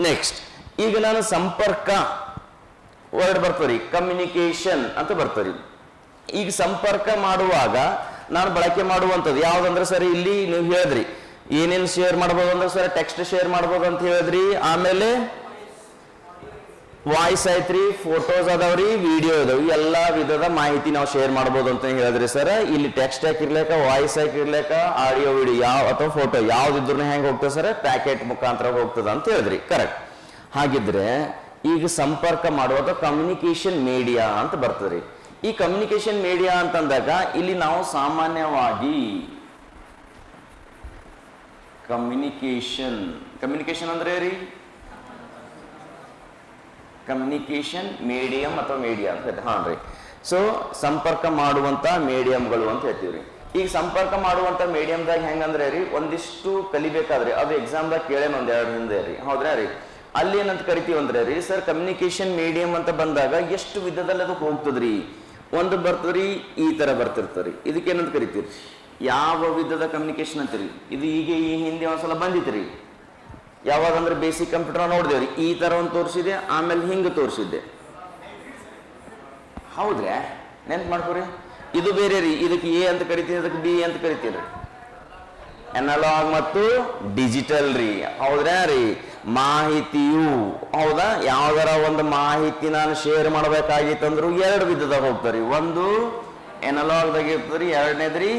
Next ಈಗ ನಾನು ಸಂಪರ್ಕ ವರ್ಡ್ ಬರ್ತದೆ ಕಮ್ಯುನಿಕೇಶನ್ ಅಂತ ಬರ್ತದೆ ಈಗ ಸಂಪರ್ಕ ಮಾಡುವಾಗ ನಾನು ಬಳಕೆ ಮಾಡುವಂಥದ್ದು ಯಾವ್ದಂದ್ರೆ ಸರ್, ಇಲ್ಲಿ ನೀವು ಹೇಳಿದ್ರಿ, ಏನೇನು ಶೇರ್ ಮಾಡ್ಬೋದು ಅಂದ್ರೆ ಸರ್ ಟೆಕ್ಸ್ಟ್ ಶೇರ್ ಮಾಡ್ಬೋದು ಅಂತ ಹೇಳಿದ್ರಿ, ಆಮೇಲೆ ವಾಯ್ಸ್ ಐತ್ರಿ ಫೋಟೋಸ್ ಅದಾವ್ರಿ ವಿಡಿಯೋ ಅದಾವ. ಎಲ್ಲ ವಿಧದ ಮಾಹಿತಿ ನಾವು ಶೇರ್ ಮಾಡ್ಬೋದು ಅಂತ ಹೇಳಿದ್ರಿ ಸರ್ ಇಲ್ಲಿ ಟೆಕ್ಸ್ಟ್ ಹಾಕಿರ್ಲೇಕ, ವಾಯ್ಸ್ ಹಾಕಿರ್ಲೇಕ ಆಡಿಯೋ ವಿಡಿಯೋ ಯಾವ ಅಥವಾ ಫೋಟೋ ಯಾವ್ದಿದ್ರು ಹೆಂಗೆ ಹೋಗ್ತದೆ ಸರ್ ಪ್ಯಾಕೆಟ್ ಮುಖಾಂತರ ಹೋಗ್ತದೆ ಅಂತ ಹೇಳಿದ್ರಿ. ಕರೆಕ್ಟ್ ಹಾಗಿದ್ರೆ ಈಗ ಸಂಪರ್ಕ ಮಾಡುವಾಗ ಕಮ್ಯುನಿಕೇಶನ್ ಮೀಡಿಯಾ ಅಂತ ಬರ್ತದ್ರಿ. ಈ ಕಮ್ಯುನಿಕೇಶನ್ ಮೀಡಿಯಾ ಅಂತಂದಾಗ ಇಲ್ಲಿ ನಾವು ಸಾಮಾನ್ಯವಾಗಿ ಕಮ್ಯುನಿಕೇಶನ್ ಕಮ್ಯುನಿಕೇಶನ್ ಅಂದ್ರೆ ರೀ? ಕಮ್ಯುನಿಕೇಶನ್ ಮೀಡಿಯಂ ಅಥವಾ ಮೀಡಿಯಾ ಅಂತ ಹೇಳ್ತೀವಿ ಹಾಂ ರೀ ಸೊ ಸಂಪರ್ಕ ಮಾಡುವಂಥ ಮೀಡಿಯಮ್ಗಳು ಅಂತ ಹೇಳ್ತೀವಿ ರೀ ಈಗ ಸಂಪರ್ಕ ಮಾಡುವಂಥ ಮೀಡಿಯಮ್ದಾಗ ಹೆಂಗಂದ್ರೆ ರೀ, ಒಂದಿಷ್ಟು ಕಲಿಬೇಕಾದ್ರೆ, ಅದು ಎಕ್ಸಾಮ್ದಾಗ ಕೇಳೇನ ಒಂದು ಎರಡು ಹಿಂದೆ ರೀ. ಹೌದ್ರಾ ರೀ? ಅಲ್ಲಿ ಏನಂತ ಕರಿತೀವಿ ಅಂದ್ರೆ ರೀ, ಸರ್ ಕಮ್ಯುನಿಕೇಶನ್ ಮೀಡಿಯಂ ಅಂತ ಬಂದಾಗ ಎಷ್ಟು ವಿಧದಲ್ಲಿ ಅದು ಹೋಗ್ತದ್ರಿ? ಒಂದು ಬರ್ತದ್ರಿ ಈ ತರ ಬರ್ತಿರ್ತದ್ರಿ ಇದಕ್ಕೆ ಏನಂತ ಕರಿತೀರಿ ಯಾವ ವಿಧದ ಕಮ್ಯುನಿಕೇಶನ್ ಅಂತೀರಿ? ಇದು ಈಗ ಈ ಹಿಂದೆ ಒಂದ್ಸಲ ಬಂದಿತ್ರಿ. ಯಾವಾಗಂದ್ರೆ ಬೇಸಿಕ್ ಕಂಪ್ಯೂಟರ್ ನೋಡಿದೇವ್ರಿ ಈ ತರ ಒಂದು ತೋರಿಸಿದೆ, ಆಮೇಲೆ ಹಿಂಗೆ ತೋರಿಸಿದ್ದೆ. ಹೌದ್ರೆ? ನೆನ್ಪು ಮಾಡ್ಕೊರಿ. ಇದು ಬೇರೆ ರೀ, ಇದಕ್ಕೆ ಎ ಅಂತ ಕರಿತೀವಿ ಅದಕ್ಕೆ ಬಿ ಅಂತ ಕರಿತೀರಿ. ಅನಲಾಗ್ ಮತ್ತು ಡಿಜಿಟಲ್ ರೀ. ಹೌದ್ರಾ ರೀ? ಮಾಹಿತಿಯು. ಹೌದಾ? ಯಾವ್ದಾರ ಒಂದು ಮಾಹಿತಿ ನಾನು ಶೇರ್ ಮಾಡ್ಬೇಕಾಗಿತ್ತಂದ್ರು ಎರಡು ವಿಧದಾಗ ಹೋಗ್ತಾರೆ ಒಂದು ಎನಲಾಗ್ದಾಗ ಇರ್ತದ್ರಿ, ಎರಡನೇದ್ರಿ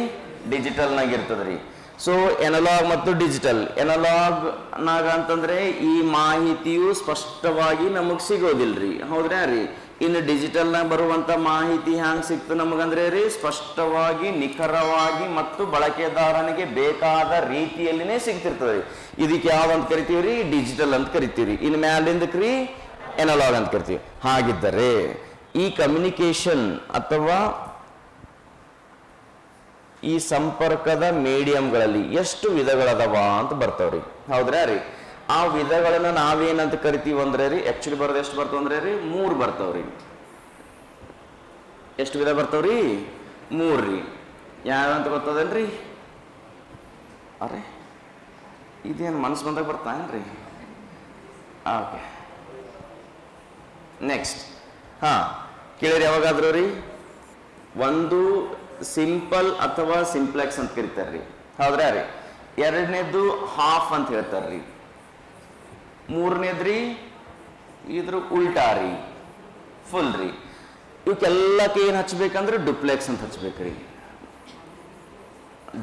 ಡಿಜಿಟಲ್ನಾಗ ಇರ್ತದ್ರಿ. ಸೊ ಎನಲಾಗ್ ಮತ್ತು ಡಿಜಿಟಲ್ ಎನಲಾಗ್ ನಾಗ ಅಂತಂದ್ರೆ ಈ ಮಾಹಿತಿಯು ಸ್ಪಷ್ಟವಾಗಿ ನಮಗ್ ಸಿಗೋದಿಲ್ರಿ. ಹೌದ್ರಾ ರೀ? ಇನ್ನು ಡಿಜಿಟಲ್ನಾಗ ಬರುವಂತ ಮಾಹಿತಿ ಹ್ಯಾಂಗ್ ಸಿಕ್ತು ನಮಗಂದ್ರೆ ರೀ? ಸ್ಪಷ್ಟವಾಗಿ, ನಿಖರವಾಗಿ ಮತ್ತು ಬಳಕೆದಾರನಿಗೆ ಬೇಕಾದ ರೀತಿಯಲ್ಲಿನೇ ಸಿಗ್ತಿರ್ತದೆ. ಇದಕ್ಕೆ ಯಾವಂತ ಕರಿತೀವಿ ರೀ? ಡಿಜಿಟಲ್ ಅಂತ ಕರಿತೀವಿ ಇನ್ನು ಮ್ಯಾಲಿಂದಕ್ಕೆ ರೀ? ಎನಲಾಗ್ ಅಂತ ಕರಿತೀವಿ. ಹಾಗಿದ್ದರೆ ಈ ಕಮ್ಯುನಿಕೇಶನ್ ಅಥವಾ ಈ ಸಂಪರ್ಕದ ಮೀಡಿಯಂಗಳಲ್ಲಿ ಎಷ್ಟು ವಿಧಗಳದವ ಅಂತ ಬರ್ತಾವ್ರಿ. ಹೌದ್ರಾ ರೀ? ಆ ವಿಧಗಳನ್ನ ನಾವೇನಂತ ಕರಿತೀವಿ ಅಂದ್ರೆ ರೀ ಆಕ್ಚುಲಿ ಬರೋದು ಎಷ್ಟು ಬರ್ತಾವ ಅಂದ್ರೆ ರೀ, ಮೂರು ಬರ್ತಾವ್ರಿ ಎಷ್ಟು ವಿಧ ಬರ್ತಾವ್ರಿ ಮೂರ್ ರೀ. ಯಾವಂತ ಗೊತ್ತದಲ್ರಿ ಅರೆ, ಇದೇನು ಮನಸ್ಸು ಬಂದಾಗ ಬರ್ತಾನ್ರಿ ಓಕೆ ನೆಕ್ಸ್ಟ್ ಹಾ, ಕೇಳಿರಿ ಯಾವಾಗಾದ್ರೂ ರೀ. ಒಂದು ಸಿಂಪಲ್ ಅಥವಾ ಸಿಂಪ್ಲೆಕ್ಸ್ ಅಂತ ಕರಿತಾರೆ ರೀ ಹೌದ್ರಾ ರೀ? ಎರಡನೇದು ಹಾಫ್ ಅಂತ ಹೇಳ್ತಾರೆ ರೀ ಮೂರನೇದು ರೀ ಇದ್ರ ಉಲ್ಟಾ ರೀ. ಫುಲ್ ರೀ. ಇವಕ್ಕೆಲ್ಲಕ್ಕೆ ಏನು ಹಚ್ಬೇಕಂದ್ರೆ ಡುಪ್ಲೆಕ್ಸ್ ಅಂತ ಹಚ್ಬೇಕ್ರಿ.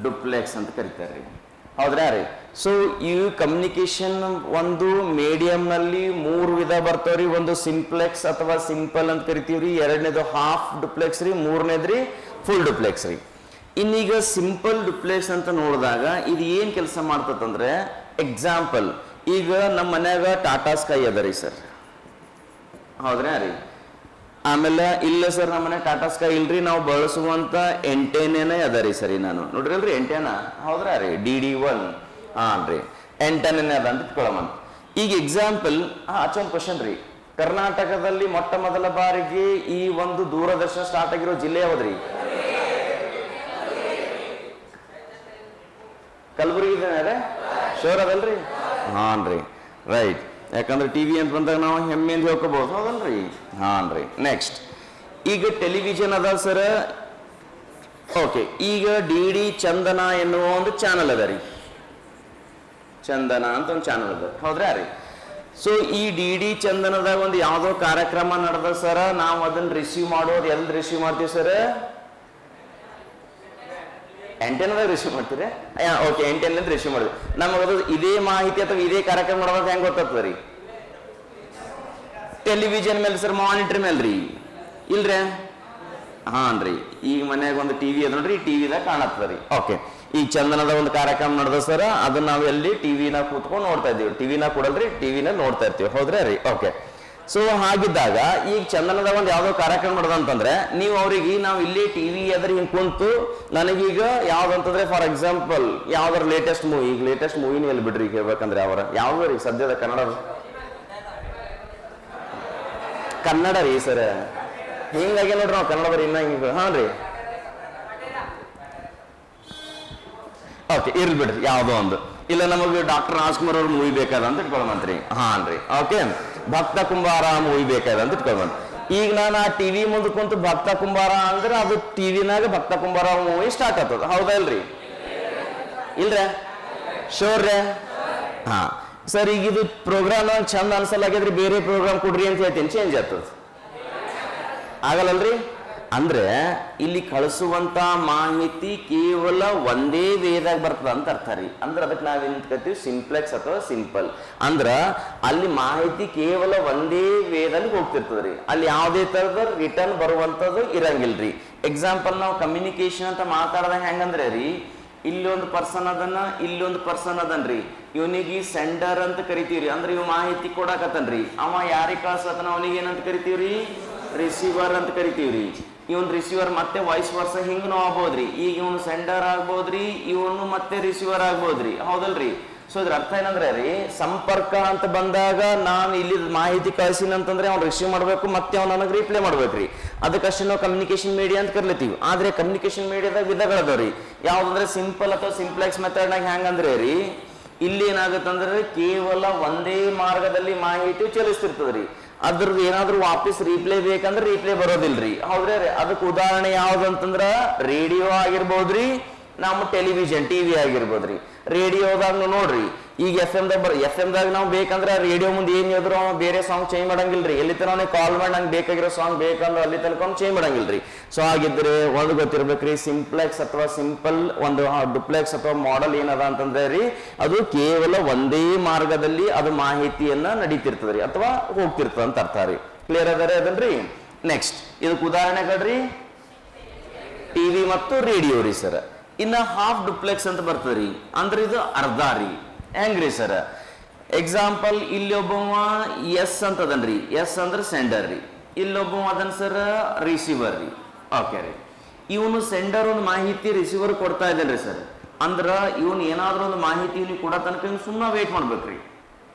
ಡುಪ್ಲೆಕ್ಸ್ ಅಂತ ಕರಿತಾರೆ ಹೌದ್ರಾ ರೀ? ಸೊ ಈ ಕಮ್ಯುನಿಕೇಶನ್ ಒಂದು ಮೀಡಿಯಂನಲ್ಲಿ ಮೂರು ವಿಧ ಬರ್ತಾವ್ರಿ ಒಂದು ಸಿಂಪ್ಲೆಕ್ಸ್ ಅಥವಾ ಸಿಂಪಲ್ ಅಂತ ಕರಿತೀವ್ರಿ ಎರಡನೇದು ಹಾಫ್ ಡುಪ್ಲೆಕ್ಸ್ ರೀ. ಮೂರನೇದ್ರಿ ಫುಲ್ ಡುಪ್ಲೆಕ್ಸ್ ರೀ. ಇನ್ನೀಗ ಸಿಂಪಲ್ ಡುಪ್ಲೆಕ್ಸ್ ಅಂತ ನೋಡಿದಾಗ ಇದು ಏನು ಕೆಲಸ ಮಾಡ್ತದಂದ್ರೆ ಎಕ್ಸಾಂಪಲ್ ಈಗ ನಮ್ಮ ಮನ್ಯಾಗ ಟಾಟಾ ಸ್ಕೈ ಅದ ರೀ ಸರ್. ಹೌದ್ರಾ ರೀ? ಆಮೇಲೆ, ಇಲ್ಲ ಸರ್ ನಮ್ಮನೆ ಟಾಟಾ ಸ್ಕೈ ಇಲ್ರಿ, ನಾವು ಬಳಸುವಂತ ಎಂಟೆನೇನೆ ಅದ ರೀ ಸರಿ ನಾನು. ನೋಡ್ರಿ ಅಲ್ರಿ ಹೌದ್ರಿ ಹೌದ್ರಾ ರೀ? D D one. ಹಾಂ ರೀ ಎಂಟನೇನೇ ಅದ ಅಂತ ಇಟ್ಕೊಳ್ಳೋಣ ಈಗ ಎಕ್ಸಾಂಪಲ್ ಆಚೊಂದು ಕ್ವಶನ್ ರೀ. ಕರ್ನಾಟಕದಲ್ಲಿ ಮೊಟ್ಟ ಮೊದಲ ಬಾರಿಗೆ ಈ ಒಂದು ದೂರದರ್ಶನ ಸ್ಟಾರ್ಟ್ ಆಗಿರೋ ಜಿಲ್ಲೆ ಯಾವ್ದ್ರಿ? ಕಲಬುರಗಿ ಶೋರ್ ಅದಲ್ರಿ? ಹಾನ್ ರೀ ರೈಟ್ ಯಾಕಂದ್ರೆ ಟಿವಿ ಅಂತ ಬಂದಾಗ ನಾವು ಹೆಮ್ಮೆಯಿಂದ ಹೇಳ್ಕೋಬಹುದು ಹೌದಲ್ರಿ? ಹಾನ್ ರೀ ನೆಕ್ಸ್ಟ್ ಈಗ ಟೆಲಿವಿಷನ್ ಅದ ಸರ್ ಓಕೆ ಈಗ ಡಿ ಡಿ ಚಂದನ ಎನ್ನುವ ಒಂದು ಚಾನಲ್ ಅದ ರೀ. ಚಂದನ ಅಂತ ಒಂದು ಚಾನಲ್ ಅದ. ಹೌದ್ರಾ ರೀ? ಸೊ ಈ ಡಿ ಡಿ ಚಂದನದಾಗ ಒಂದು ಯಾವುದೋ ಕಾರ್ಯಕ್ರಮ ನಡೆದ ಸರ ನಾವು ಅದನ್ನ ರಿಸೀವ್ ಮಾಡೋದು ಎಲ್ಲಿ ರಿಸೀವ್ ಮಾಡ್ತೀವಿ ಸರ್ ಎಂಟೆನದಾಗ ರಿಸೀವ್ ಮಾಡ್ತೀರಿ? ಓಕೆ ಎಂಟೆನ್ ರಿಸೀವ್ ಮಾಡಿದ್ವಿ ನಮಗದು ಇದೇ ಮಾಹಿತಿ ಅಥವಾ ಇದೇ ಕಾರ್ಯಕ್ರಮ ಮಾಡೋದು ಹೆಂಗ್ ಗೊತ್ತಾಗ್ತದ ರೀ? ಟೆಲಿವಿಷನ್ ಮೇಲೆ ಸರ್ ಮಾನಿಟರ್ ಮೇಲೆ ರೀ. ಇಲ್ರಿ? ಹಾನ್ ರೀ ಈಗ ಮನ್ಯಾಗ ಒಂದು ಟಿವಿ ಅದ ನೋಡ್ರಿ ಟಿವಿದಾಗ ಕಾಣತ್ತದ ರೀ. ಓಕೆ ಈ ಚಂದನದ ಒಂದು ಕಾರ್ಯಕ್ರಮ ನಡೆದ ಸರ್ ಅದನ್ನ ನಾವು ಎಲ್ಲಿ ಟಿವಿನ ಕೂತ್ಕೊಂಡು ನೋಡ್ತಾ ಇದ್ದೀವಿ. ಟಿವಿನ ಕೊಡಲ್ರಿ ಟಿವಿನ ನೋಡ್ತಾ ಇರ್ತೀವಿ. ಹೌದ್ರಾ ರೀ? ಓಕೆ ಸೊ ಹಾಗಿದ್ದಾಗ ಈಗ ಚಂದನದ ಒಂದು ಯಾವುದೋ ಕಾರ್ಯಕ್ರಮ ಮಾಡೋದಂತಂದ್ರೆ ನೀವು ಅವ್ರಿಗೆ ನಾವು ಇಲ್ಲಿ ಟಿವಿ ಎದ್ರ ಹಿಂಗ್ ಕುಂತು ನನಗೀಗ ಯಾವ್ದಂತಂದ್ರೆ ಫಾರ್ ಎಕ್ಸಾಂಪಲ್ ಯಾವ್ದಾರ ಲೇಟೆಸ್ಟ್ ಮೂವಿ ಈಗ ಲೇಟೆಸ್ಟ್ ಮೂವಿನ ಎಲ್ಲಿ ಬಿಡ್ರಿ ಈಗ ಹೇಳ್ಬೇಕಂದ್ರೆ ಅವರ? ಯಾವ್ದು ರೀ ಸದ್ಯದ ಕನ್ನಡ ಕನ್ನಡ ರೀ ಸರ್ ಹಿಂಗಾಗಿ ನೋಡ್ರಿ ನಾವು ಕನ್ನಡ ಬರೀ ಇನ್ನ ಹಿಂಗ, ಹಾಂ ರೀ. ಓಕೆ ಇರ್ಲಿ ಬಿಡ್ರಿ, ಯಾವುದೋ ಒಂದು. ಇಲ್ಲ, ನಮಗೆ ಡಾಕ್ಟರ್ ರಾಜ್ಕುಮಾರ್ ಅವ್ರ ಮೂವಿ ಬೇಕಾದ ಅಂತ ಇಟ್ಕೊಳಮಂತ್ರಿ ಹಾನ್ ರೀ ಓಕೆ ಭಕ್ತ ಕುಂಬಾರ ಮೂವಿ ಬೇಕಾದ ಅಂತ ಇಟ್ಕೊಂಡ್ಬಂದು. ಈಗ ನಾನು ಆ ಟಿವಿ ಮುಂದೆ ಕುಂತು ಭಕ್ತ ಕುಂಬಾರ ಅಂದ್ರೆ ಅದು ಟಿವಿನಾಗ ಭಕ್ತ ಕುಂಬಾರ ಮೂವಿ ಸ್ಟಾರ್ಟ್ ಆಗ್ತದ. ಹೌದಾ ಇಲ್ರಿ? ಇಲ್ರ? ಶೋರ್ ರೇ ಹಾ. ಸರ್, ಈಗ ಇದು ಪ್ರೋಗ್ರಾಮ್ ಚಂದ ಅನ್ಸಲಾಗಿದ್ರಿ ಬೇರೆ ಪ್ರೋಗ್ರಾಮ್ ಕೊಡ್ರಿ ಅಂತ ಹೇಳ್ತೀನಿ. ಚೇಂಜ್ ಆಗ್ತದ. ಆಗಲ್ಲಲ್ರಿ? ಅಂದ್ರೆ ಇಲ್ಲಿ ಕಳಿಸುವಂತ ಮಾಹಿತಿ ಕೇವಲ ಒಂದೇ ವೇದಾಗ ಬರ್ತದ ಅಂತ ಅರ್ಥ ರೀ. ಅಂದ್ರೆ ಅದಕ್ಕೆ ನಾವೇನ್ ಕರಿತೀವಿ? ಸಿಂಪ್ಲೆಕ್ಸ್ ಅಥವಾ ಸಿಂಪಲ್. ಅಂದ್ರ ಅಲ್ಲಿ ಮಾಹಿತಿ ಕೇವಲ ಒಂದೇ ವೇದಲ್ಲಿ ಹೋಗ್ತಿರ್ತದ್ರಿ ಅಲ್ಲಿ ಯಾವುದೇ ತರದ ರಿಟರ್ನ್ ಬರುವಂತದ್ದು ರೀ. ಎಕ್ಸಾಂಪಲ್ ನಾವು ಕಮ್ಯುನಿಕೇಶನ್ ಅಂತ ಮಾತಾಡ್ದಾಗ ಹೆಂಗಂದ್ರೆ ರೀ, ಇಲ್ಲಿ ಒಂದು ಪರ್ಸನ್ ಅದನ್ನ, ಇಲ್ಲಿ ಒಂದು ಪರ್ಸನ್ ಅದನ್ರಿ ಇವನಿಗೆ ಸೆಂಡರ್ ಅಂತ ಕರಿತೀವ್ರಿ ಅಂದ್ರೆ ಇವ್ ಮಾಹಿತಿ ಕೊಡಾಕತ್ತನ್ರಿ ಅವ ಯಾರಿಗೆ ಕಳ್ಸತನ ಅವನಿಗೆ ಏನಂತ ಕರಿತೀವ್ರಿ ರಿಸೀವರ್ ಅಂತ ಕರಿತೀವ್ರಿ ಇವನ್ ರಿಸೀವರ್ ಮತ್ತೆ ವಾಯ್ಸ್ ವರ್ಸ ಹಿಂಗ್ ನಾವು ಆಗ್ಬೋದ್ರಿ. ಈಗ ಇವನು ಸೆಂಡರ್ ಆಗ್ಬೋದ್ರಿ, ಇವನು ಮತ್ತೆ ರಿಸೀವರ್ ಆಗ್ಬೋದ್ರಿ. ಹೌದಲ್ರಿ? ಸೊ ಇದ್ರ ಅರ್ಥ ಏನಂದ್ರೆ ರೀ, ಸಂಪರ್ಕ ಅಂತ ಬಂದಾಗ ನಾನು ಇಲ್ಲಿ ಮಾಹಿತಿ ಕಳ್ಸಿನ ಅಂತಂದ್ರೆ ಅವ್ನು ರಿಸೀವ್ ಮಾಡ್ಬೇಕು, ಮತ್ತೆ ಅವ್ನು ನನಗೆ ರಿಪ್ಲೈ ಮಾಡ್ಬೇಕ್ರಿ. ಅದಕ್ಕಷ್ಟೇ ನಾವು ಕಮ್ಯುನಿಕೇಶನ್ ಮೀಡಿಯಾ ಅಂತ ಕರ್ಲಿತೀವಿ ಆದ್ರೆ ಕಮ್ಯುನಿಕೇಶನ್ ಮೀಡಿಯಾದಾಗ ವಿಧಗಳದವ್ರಿ ಯಾವ್ದಂದ್ರೆ ಸಿಂಪಲ್ ಅಥವಾ ಸಿಂಪ್ಲೆಕ್ಸ್ ಮೆಥಡ್ನಾಗ ಹೆಂಗಂದ್ರೆ ರೀ, ಇಲ್ಲಿ ಏನಾಗುತ್ತಂದ್ರೆ ಕೇವಲ ಒಂದೇ ಮಾರ್ಗದಲ್ಲಿ ಮಾಹಿತಿ ಚಲಿಸ್ತಿರ್ತದ್ರಿ. ಅದ್ರದ್ದು ಏನಾದರೂ ವಾಪಸ್ ರೀಪ್ಲೇ ಬೇಕಂದ್ರೆ ರೀಪ್ಲೇ ಬರೋದಿಲ್ರಿ. ಹೌದ್ರಿ ಅದಕ್ಕೆ ಉದಾಹರಣೆ ಯಾವ್ದಂತಂದ್ರ ರೇಡಿಯೋ ಆಗಿರ್ಬೋದ್ರಿ, ನಮ್ಮ ಟೆಲಿವಿಷನ್ ಟಿವಿ ಆಗಿರ್ಬೋದ್ರಿ. ರೇಡಿಯೋದಾಗ ನೋಡ್ರಿ. ಈಗ ಎಫ್ ಎಂ ದಾಗ ಬರ್ ಎಫ್ ಎಂ ದಾಗ ನಾವು ಬೇಕಂದ್ರೆ ರೇಡಿಯೋ ಮುಂದೆ ಏನು ಹೇಳಿದ್ರು ಅವ್ನು ಬೇರೆ ಸಾಂಗ್ ಚೇಂಜ್ ಮಾಡಂಗಿಲ್ರಿ. ಎಲ್ಲಿ ತನಕ ಕಾಲ್ ಮಾಡಿ ನಂಗೆ ಬೇಕಾಗಿರೋ ಸಾಂಗ್ ಬೇಕಂದ್ರೆ ಅಲ್ಲಿ ತನಕ ಚೇಂಜ್ ಮಾಡಂಗಿಲ್ರಿ. ಸೊ ಹಾಗಿದ್ರೆ ಒಂದು ಗೊತ್ತಿರ್ಬೇಕ್ರಿ ಸಿಂಪ್ಲೆಕ್ಸ್ ಅಥವಾ ಸಿಂಪಲ್ ಒಂದು ಡುಪ್ಲೆಕ್ಸ್ ಅಥವಾ ಮಾಡೆಲ್ ಏನದ ಅಂತಂದ್ರೆ ರೀ, ಅದು ಕೇವಲ ಒಂದೇ ಮಾರ್ಗದಲ್ಲಿ ಅದು ಮಾಹಿತಿಯನ್ನ ನಡೀತಿರ್ತದ್ರಿ ಅಥವಾ ಹೋಗ್ತಿರ್ತದ ಅಂತ ಅರ್ಥ ರೀ. ಕ್ಲಿಯರ್ ಅದರಿ ಅದನ್ರಿ? ನೆಕ್ಸ್ಟ್ ಇದಕ್ಕೆ ಉದಾಹರಣೆಗಳ್ರಿ. ಟಿವಿ ಮತ್ತು ರೇಡಿಯೋ ರೀ ಸರ್. ಇನ್ನ ಹಾಫ್ ಡುಪ್ಲೆಕ್ಸ್ ಅಂತ ಬರ್ತದ್ರಿ ಅಂದ್ರೆ ಇದು ಅರ್ಧ ರೀ. ಹೆಂಗ್ರಿ ಸರ್ ಎಕ್ಸಾಂಪಲ್ ಇಲ್ಲಿ ಒಬ್ಬವ ಎಸ್ ಅಂತ ಅದನ್ರಿ ಎಸ್ ಅಂದ್ರೆ ಸೆಂಡರ್ ರೀ. ಇಲ್ಲೊಬ್ಬವ ಅದನ್ ಸರ್ ರಿಸೀವರ್ ರೀ. ಓಕೆ ರೀ. ಇವನು ಸೆಂಡರ್ ಒಂದು ಮಾಹಿತಿ ರಿಸೀವರ್ ಕೊಡ್ತಾ ಇದ್ದಾನ್ರಿ ಸರ್ ಅಂದ್ರ ಇವನು ಏನಾದರೂ ಒಂದು ಮಾಹಿತಿ ಇವ್ನಿಗೆ ಕೊಡೋ ತನಕ ಸುಮ್ಮನೆ ವೇಟ್ ಮಾಡ್ಬೇಕ್ರಿ.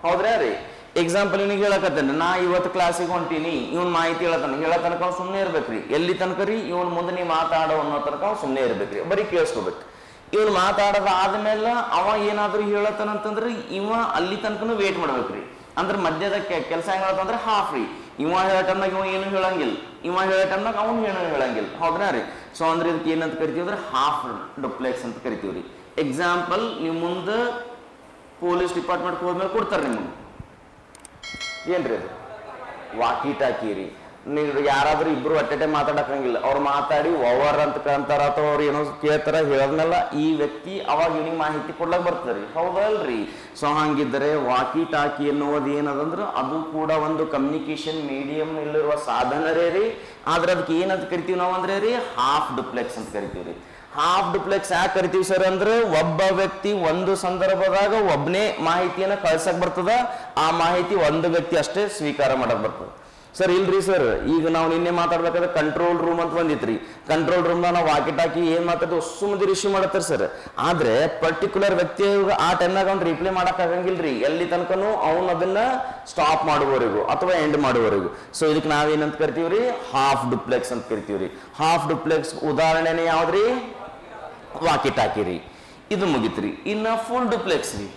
ಹೌದ್ರಾ ರೀ? ಎಕ್ಸಾಂಪಲ್ ಇವ್ನಿಗೆ ಹೇಳಕತ್ತೇನೆ, ನಾ ಇವತ್ತು ಕ್ಲಾಸಿಗೆ ಹೊಂಟೀನಿ, ಇವ್ನ ಮಾಹಿತಿ ಹೇಳತಾನೆ, ಹೇಳೋ ತನಕ ಅವ್ನು ಸುಮ್ಮನೆ ಇರ್ಬೇಕ್ರಿ. ಎಲ್ಲಿ ತನಕ ರೀ? ಇವನ್ ಮುಂದೆ ನೀವು ಮಾತಾಡೋ ಅನ್ನೋ ತನಕ ಅವ್ನು ಸುಮ್ಮನೆ ಇರ್ಬೇಕ್ರಿ, ಬರೀ ಕೇಳಿಸ್ಕೋಬೇಕು. ಇವನು ಮಾತಾಡದ ಆದ್ಮೇಲೆ ಅವ ಏನಾದ್ರೂ ಹೇಳತಾನಂತಂದ್ರೆ ಇವ ಅಲ್ಲಿ ತನಕನು ವೇಟ್ ಮಾಡ್ಬೇಕ್ರಿ. ಅಂದ್ರೆ ಮಧ್ಯದ ಕೆಲಸ ಹೆಂಗ್ ಅಂದ್ರೆ ಹಾಫ್ ರೀ. ಇವ ಹೇಳೋ ಟೈಮ್ನಾಗ ಇವ ಏನು ಹೇಳಂಗಿಲ್ಲ. ಇವ ಹೇಳೋ ಟೈಮ್ನಾಗ ಅವ್ನು ಏನು ಹೇಳಂಗಿಲ್ಲ. ಹೌದ್ರಾ ರೀ? ಸೊ ಅಂದ್ರೆ ಇದಕ್ಕೆ ಏನಂತ ಕರಿತೀವಿ ಅಂದ್ರೆ ಹಾಫ್ ಡುಪ್ಲೆಕ್ಸ್ ಅಂತ ಕರಿತೀವಿ ರೀ. ಎಕ್ಸಾಂಪಲ್ ನೀವು ಮುಂದೆ ಪೊಲೀಸ್ ಡಿಪಾರ್ಟ್ಮೆಂಟ್ ಹೋದ್ಮೇಲೆ ಕೊಡ್ತಾರೆ ನಿಮಗೆ ಏನ್ರಿ ಅದು? ವಾಕಿ ಟಾಕಿ ರೀ ನೀವು ಯಾರಾದ್ರೂ ಇಬ್ರು ಅಟ್ ಟೈಮ್ ಮಾತಾಡಕಂಗಿಲ್ಲ ಅವ್ರು ಮಾತಾಡಿ ಓವರ್ ಅಂತ ಕಂತಾರ ಅಥವಾ ಅವ್ರು ಏನೋ ಕೇಳ್ತಾರ ಹೇಳದ್ನಲ್ಲ, ಈ ವ್ಯಕ್ತಿ ಅವಾಗ ಇವನಿಗೆ ಮಾಹಿತಿ ಕೊಡ್ಲಕ್ ಬರ್ತದ್ರಿ ಹೌದಲ್ರಿ. ಸೊ ಹಂಗಿದ್ರೆ ವಾಕಿ ಟಾಕಿ ಎನ್ನುವುದು ಏನದಂದ್ರ ಅದು ಕೂಡ ಒಂದು ಕಮ್ಯುನಿಕೇಶನ್ ಮೀಡಿಯಂ ಇಲ್ಲಿರುವ ಸಾಧನ ರೀ ಆದ್ರೆ ಅದಕ್ಕೆ ಏನಂತ ಕರಿತೀವಿ ನಾವು ಅಂದ್ರೆ ರೀ ಹಾಫ್ ಡುಪ್ಲೆಕ್ಸ್ ಅಂತ ಕರಿತೀವಿ ರೀ. ಹಾಫ್ ಡುಪ್ಲೆಕ್ಸ್ ಯಾಕೆ ಕರಿತೀವಿ ಸರ್ ಅಂದ್ರೆ ಒಬ್ಬ ವ್ಯಕ್ತಿ ಒಂದು ಸಂದರ್ಭದಾಗ ಒಬ್ಬನೇ ಮಾಹಿತಿಯನ್ನ ಕಳ್ಸಕ್ ಬರ್ತದ, ಆ ಮಾಹಿತಿ ಒಂದು ವ್ಯಕ್ತಿ ಅಷ್ಟೇ ಸ್ವೀಕಾರ ಮಾಡಕ್ ಬರ್ತದ. ಸರ್ ಇಲ್ರಿ ಸರ್ ಈಗ ನಾವು ನಿನ್ನೆ ಮಾತಾಡ್ಬೇಕಾದ್ರೆ ಕಂಟ್ರೋಲ್ ರೂಮ್ ಅಂತ ಬಂದಿತ್ರಿ. ಕಂಟ್ರೋಲ್ ರೂಮ್ ನಾವು ವಾಕೆಟ್ ಹಾಕಿ ಏನ್ ಮಾತಾಡ್ತೀವಿ ಸುಮ್ಮನೆ ರಿಸೀವ್ ಮಾಡತ್ತಾರ ಸರ್ ಆದ್ರೆ ಪರ್ಟಿಕ್ಯುಲರ್ ವ್ಯಕ್ತಿ ಆ ಟೈಮ್ನಾಗ ಅವ್ನು ರಿಪ್ಲೈ ಮಾಡಕ್ ಆಗಂಗಿಲ್ರಿ. ಎಲ್ಲಿ ತನಕನು ಅವ್ನು ಅದನ್ನ ಸ್ಟಾಪ್ ಮಾಡುವವರೆಗೂ ಅಥವಾ ಎಂಡ್ ಮಾಡುವವರೆಗೂ. ಸೊ ಇದಕ್ಕೆ ನಾವೇನಂತ ಕರಿತೀವ್ರಿ? ಹಾಫ್ ಡುಪ್ಲೆಕ್ಸ್ ಅಂತ ಕರಿತೀವ್ರಿ. ಹಾಫ್ ಡುಪ್ಲೆಕ್ಸ್ ಉದಾಹರಣೆನೇ ಯಾವ್ದ್ರಿ? ವಾಕಿ ಹಾಕಿರಿ ರೀ. ಇದು ಮುಗಿತ್ರಿ ಇನ್ನ ಫುಲ್ ಡುಪ್ಲೆಕ್ಸ್ ರೀ.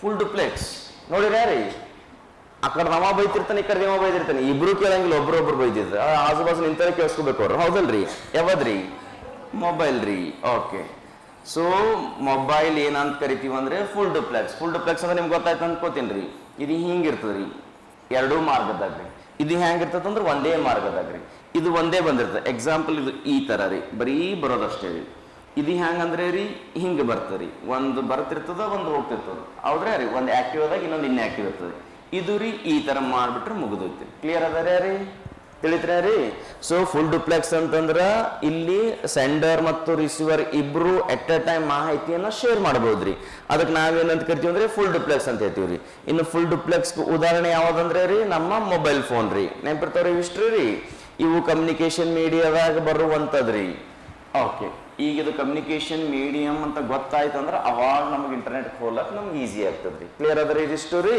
ಫುಲ್ ಡುಪ್ಲೆಕ್ಸ್ ನೋಡಿರ ರೀ ಆ ಕಡೆ ನವ ಬೈತಿರ್ತಾನೆ, ಈ ಕಡೆ ನವ ಬೈದಿರ್ತಾನೆ. ಇಬ್ರು ಕೇಳಂಗಿಲ್ಲ ಒಬ್ರೊಬ್ರು ಒಬ್ರು ಬೈದಿದ್ರು ಆಜು ಬಾಜು ನಿಂತರೆ ಕೇಳಿಸ್ಕೋಬೇಕು ಅವ್ರು ಹೌದಲ್ರಿ? ಯಾವದ್ರಿ? ಮೊಬೈಲ್ ರೀ. ಓಕೆ ಸೊ ಮೊಬೈಲ್ ಏನಂತ ಕರಿತೀವಿ ಅಂದ್ರೆ ಫುಲ್ ಡುಪ್ಲೆಕ್ಸ್ ಫುಲ್ ಡುಪ್ಲೆಕ್ಸ್ ಅಂದ್ರೆ ನಿಮ್ಗೆ ಗೊತ್ತಾಯ್ತು ಅನ್ಕೋತೀನಿ ರೀ. ಇದು ಹಿಂಗಿರ್ತದ್ರಿ ಎರಡೂ ಮಾರ್ಗದಾಗ ರೀ. ಇದು ಹೆಂಗಿರ್ತದ ಅಂದ್ರೆ ಒಂದೇ ಮಾರ್ಗದಾಗ ರೀ. ಇದು ಒಂದೇ ಬಂದಿರ್ತದೆ. ಎಕ್ಸಾಂಪಲ್ ಇದು ಈ ತರ ರೀ. ಬರೀ ಬರೋದಷ್ಟೇ ರೀ. ಇದು ಹೆಂಗಂದ್ರೆ ರೀ? ಹಿಂಗೆ ಬರ್ತದೆ ರೀ. ಒಂದು ಬರ್ತಿರ್ತದ, ಒಂದು ಹೋಗ್ತಿರ್ತದ. ಹೌದ್ರಿ ರೀ? ಒಂದು ಆಕ್ಟಿವ್ ಆದಾಗ ಇನ್ನೊಂದು ಇನ್ಆಕ್ಟಿವ್ ಇರ್ತದೆ. ಇದು ರೀ ಈ ತರ ಮಾಡ್ಬಿಟ್ರೆ ಮುಗಿದೋಯ್ತು. ಕ್ಲಿಯರ್ ಅದ ರೀ ತಿಳಿತ್ರ ರೀ? ಸೊ ಫುಲ್ ಡುಪ್ಲೆಕ್ಸ್ ಅಂತಂದ್ರ ಇಲ್ಲಿ ಸೆಂಡರ್ ಮತ್ತು ರಿಸೀವರ್ ಇಬ್ರು ಎಟ್ ಎ ಟೈಮ್ ಮಾಹಿತಿಯನ್ನ ಶೇರ್ ಮಾಡಬಹುದ್ರಿ ಅದಕ್ಕೆ ನಾವೇನಂತ ಕರಿತೀವಿ ಅಂದ್ರೆ ಫುಲ್ ಡುಪ್ಲೆಕ್ಸ್ ಅಂತ ಹೇಳ್ತೀವಿ ರೀ. ಇನ್ನು ಫುಲ್ ಡುಪ್ಲೆಕ್ಸ್ ಉದಾಹರಣೆ ಯಾವ್ದಂದ್ರೆ ರೀ? ನಮ್ಮ ಮೊಬೈಲ್ ಫೋನ್ ರೀ. ನೆನಪಿರ್ತಾವ್ರಿ ಇಷ್ಟ್ರಿ ರೀ? ಇವು ಕಮ್ಯುನಿಕೇಶನ್ ಮೀಡಿಯಾದಾಗ ಬರುವಂತದ್ರಿ ಓಕೆ ಈಗ ಇದು ಕಮ್ಯುನಿಕೇಶನ್ ಮೀಡಿಯಂ ಅಂತ ಗೊತ್ತಾಯ್ತು ಅಂದ್ರೆ ಅವಾಗ ನಮ್ಗೆ ಇಂಟರ್ನೆಟ್ ಹೋಲಕ್ ನಮ್ಗೆ ಈಸಿ ಆಗ್ತದ್ರಿ. ಕ್ಲಿಯರ್ ಅದ್ರಿ ಇದಿಷ್ಟು ರೀ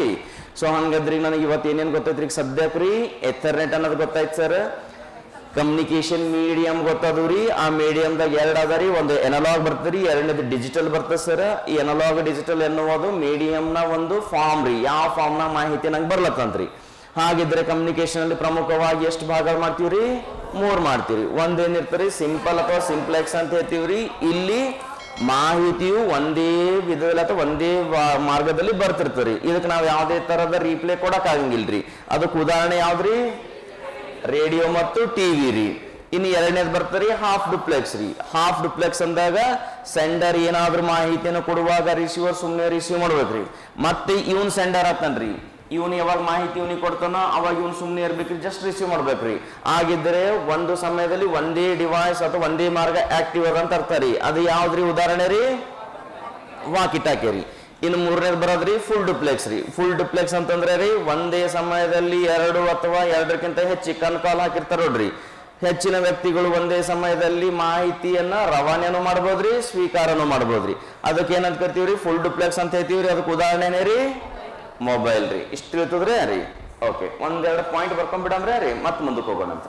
ಸೊ ಹಂಗದ್ರಿ ನನಗೆ ಇವತ್ತು ಏನೇನು ಗೊತ್ತೈತ್ರಿ? ಈಗ ಸದ್ಯಕ್ಕೆ ರೀ ಎಥರ್ನೆಟ್ ಅನ್ನೋದು ಗೊತ್ತಾಯ್ತು ಸರ್ ಕಮ್ಯುನಿಕೇಶನ್ ಮೀಡಿಯಂ ಗೊತ್ತದು ರೀ. ಆ ಮೀಡಿಯಂದಾಗ ಎರಡು ಅದ ರೀ. ಒಂದು ಎನಲಾಗ್ ಬರ್ತದೆ ರೀ, ಎರಡನೇದು ಡಿಜಿಟಲ್ ಬರ್ತದೆ ಸರ್ ಈ ಎನಲಾಗ್ ಡಿಜಿಟಲ್ ಎನ್ನುವುದು ಮೀಡಿಯಂನ ಒಂದು ಫಾರ್ಮ್ ರೀ. ಯಾವ ಫಾರ್ಮ್ನ ಮಾಹಿತಿ ನಂಗೆ ಬರ್ಲತ್ತಂತ್ರಿ. ಹಾಗಿದ್ರೆ ಕಮ್ಯುನಿಕೇಶನ್ ಅಲ್ಲಿ ಪ್ರಮುಖವಾಗಿ ಎಷ್ಟು ಭಾಗ ಮಾಡ್ತೀವ್ರಿ? ಮೂರ್ ಮಾಡ್ತೀವಿ ಒಂದೇನಿರ್ತರಿ ಸಿಂಪಲ್ ಅಥವಾ ಸಿಂಪ್ಲೆಕ್ಸ್ ಅಂತ ಹೇಳ್ತೀವ್ರಿ. ಇಲ್ಲಿ ಮಾಹಿತಿಯು ಒಂದೇ ವಿಧದಲ್ಲಿ ಅಥವಾ ಒಂದೇ ಮಾರ್ಗದಲ್ಲಿ ಬರ್ತಿರ್ತರಿ ಇದಕ್ಕೆ ನಾವು ಯಾವುದೇ ತರದ ರೀಪ್ಲೇ ಕೊಡೋಕ್ಕಾಗಂಗಿಲ್ಲ ರೀ ಅದಕ್ಕೆ ಉದಾಹರಣೆ ಯಾವ್ದ್ರಿ? ರೇಡಿಯೋ ಮತ್ತು ಟಿವಿ ರೀ. ಇನ್ನು ಎರಡನೇದು ಬರ್ತರಿ ಹಾಫ್ ಡುಪ್ಲೆಕ್ಸ್ ರೀ. ಹಾಫ್ ಡುಪ್ಲೆಕ್ಸ್ ಅಂದಾಗ ಸೆಂಡರ್ ಏನಾದ್ರೂ ಮಾಹಿತಿಯನ್ನು ಕೊಡುವಾಗ ರಿಸೀವರ್ ಸುಮ್ಮನೆ ರಿಸೀವ್ ಮಾಡ್ಬೇಕ್ರಿ. ಮತ್ತೆ ಇವನ್ ಸೆಂಡರ್ ಆತನ್ರಿ ಇವನು ಯಾವಾಗ ಮಾಹಿತಿ ಇವನಿಗೆ ಕೊಡ್ತಾನೋ ಅವಾಗ ಇವನು ಸುಮ್ಮನೆ ಇರ್ಬೇಕ್ರಿ ಜಸ್ಟ್ ರಿಸೀವ್ ಮಾಡ್ಬೇಕ್ರಿ ಆಗಿದ್ರೆ ಒಂದು ಸಮಯದಲ್ಲಿ ಒಂದೇ ಡಿವೈಸ್ ಅಥವಾ ಒಂದೇ ಮಾರ್ಗ ಆಕ್ಟಿವ್ ಅಂತ ಅರ್ಥ ರೀ. ಅದು ಯಾವ್ದ್ರಿ ಉದಾಹರಣೆ ರೀ? ವಾಕಿಟಾಕೆ ರೀ. ಇನ್ನು ಮೂರನೇದು ಬರೋದ್ರಿ ಫುಲ್ ಡುಪ್ಲೆಕ್ಸ್ ರೀ. ಫುಲ್ ಡುಪ್ಲೆಕ್ಸ್ ಅಂತಂದ್ರೆ ರೀ ಒಂದೇ ಸಮಯದಲ್ಲಿ ಎರಡು ಅಥವಾ ಎರಡಕ್ಕಿಂತ ಹೆಚ್ಚು ಕನ್ ಕಾಲ್ ಹಾಕಿರ್ತಾರ ನೋಡ್ರಿ. ಹೆಚ್ಚಿನ ವ್ಯಕ್ತಿಗಳು ಒಂದೇ ಸಮಯದಲ್ಲಿ ಮಾಹಿತಿಯನ್ನ ರವಾನೆನೂ ಮಾಡ್ಬೋದ್ರಿ, ಸ್ವೀಕಾರನೂ ಮಾಡ್ಬೋದ್ರಿ. ಅದಕ್ಕೆ ಏನಂತ ಕರಿತೀವ್ರಿ? ಫುಲ್ ಡುಪ್ಲೆಕ್ಸ್ ಅಂತ ಹೇಳ್ತೀವ್ರಿ. ಅದಕ್ಕೆ ಉದಾಹರಣೆನೇ ರೀ? ಮೊಬೈಲ್ ರೀ. ಇಷ್ಟು ಇರ್ತದ್ರಿ ರೀ. ಓಕೆ ಒಂದೆರಡು ಪಾಯಿಂಟ್ ಬರ್ಕೊಂಡ್ಬಿಡಮ್ರೆ ರೀ. ಮತ್ತೆ ಮುಂದಕ್ಕೆ ಹೋಗೋಣ ಅಂತ